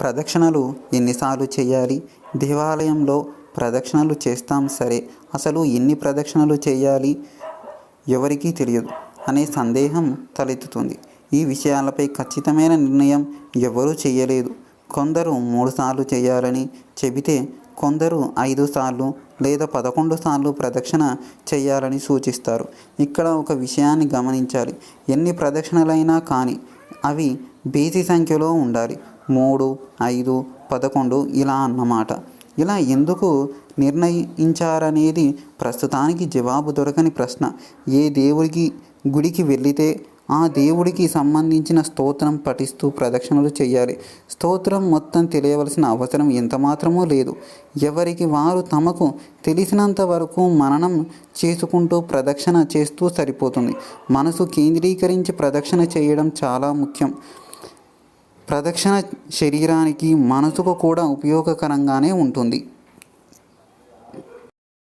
ప్రదక్షిణలు ఎన్నిసార్లు చేయాలి? దేవాలయంలో ప్రదక్షిణలు చేస్తాం సరే అసలు ఎన్ని ప్రదక్షిణలు చేయాలి? ఎవరికీ తెలియదు అనే సందేహం తలెత్తుతుంది. ఈ విషయాలపై ఖచ్చితమైన నిర్ణయం ఎవరూ చేయలేదు. కొందరు మూడు సార్లు చేయాలని చెబితే కొందరు ఐదు సార్లు లేదా పదకొండు సార్లు ప్రదక్షిణ చేయాలని సూచిస్తారు. ఇక్కడ ఒక విషయాన్ని గమనించాలి. ఎన్ని ప్రదక్షిణలైనా కానీ అవి బేసి సంఖ్యలో ఉండాలి. మూడు ఐదు పదకొండు ఇలా అన్నమాట. ఇలా ఎందుకు నిర్ణయించారనేది ప్రస్తుతానికి జవాబు దొరకని ప్రశ్న. ఏ దేవుడికి గుడికి వెళితే ఆ దేవుడికి సంబంధించిన స్తోత్రం పఠిస్తూ ప్రదక్షిణలు చేయాలి స్తోత్రం మొత్తం తెలియవలసిన అవసరం ఎంత మాత్రమూ లేదు. ఎవరికి వారు తమకు తెలిసినంత వరకు మననం చేసుకుంటూ ప్రదక్షిణ చేస్తూ సరిపోతుంది. మనసు కేంద్రీకరించి ప్రదక్షిణ చేయడం చాలా ముఖ్యం. ప్రదక్షిణ శరీరానికి మనసుకు కూడా ఉపయోగకరంగానే ఉంటుంది.